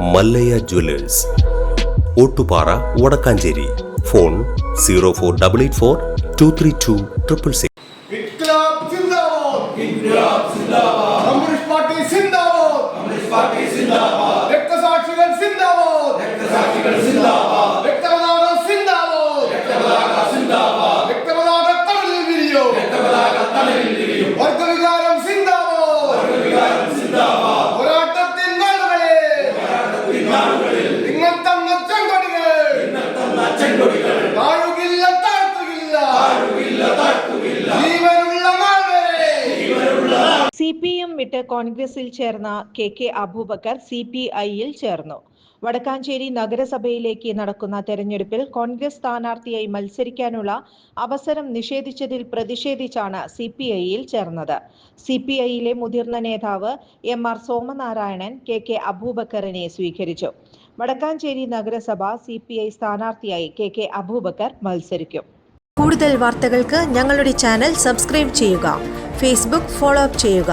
Mallayya jewellers. Ottupara Vadakkanchery. Phone zero four double eight four two three two triple six രക്തസാക്ഷികൾ സിന്ദാബാദ്. രക്തസാക്ഷികൾ സിന്ദാബാദ്. C P M വിട്ട് കോൺഗ്രസിൽ ചേർന്ന K K Abubakar C P ഐയിൽ ചേർന്നു. വടക്കാഞ്ചേരി നഗരസഭയിലേക്ക് നടക്കുന്ന തെരഞ്ഞെടുപ്പിൽ കോൺഗ്രസ് സ്ഥാനാർത്ഥിയായി മത്സരിക്കാനുള്ള അവസരം നിഷേധിച്ചതിൽ പ്രതിഷേധിച്ചാണ് സി പി ഐയിൽ ചേർന്നത്. സി പി ഐയിലെ മുതിർന്ന നേതാവ് M R Somanarayanan K K അബൂബക്കറിനെ സ്വീകരിച്ചു. വടക്കാഞ്ചേരി നഗരസഭ സി പി ഐ സ്ഥാനാർത്ഥിയായി കെ കെ അബൂബക്കർ മത്സരിക്കും. കൂടുതൽ വാർത്തകൾക്ക് ഞങ്ങളുടെ ചാനൽ സബ്സ്ക്രൈബ് ചെയ്യുക. ഫേസ്ബുക്ക് ഫോളോ അപ്പ് ചെയ്യുക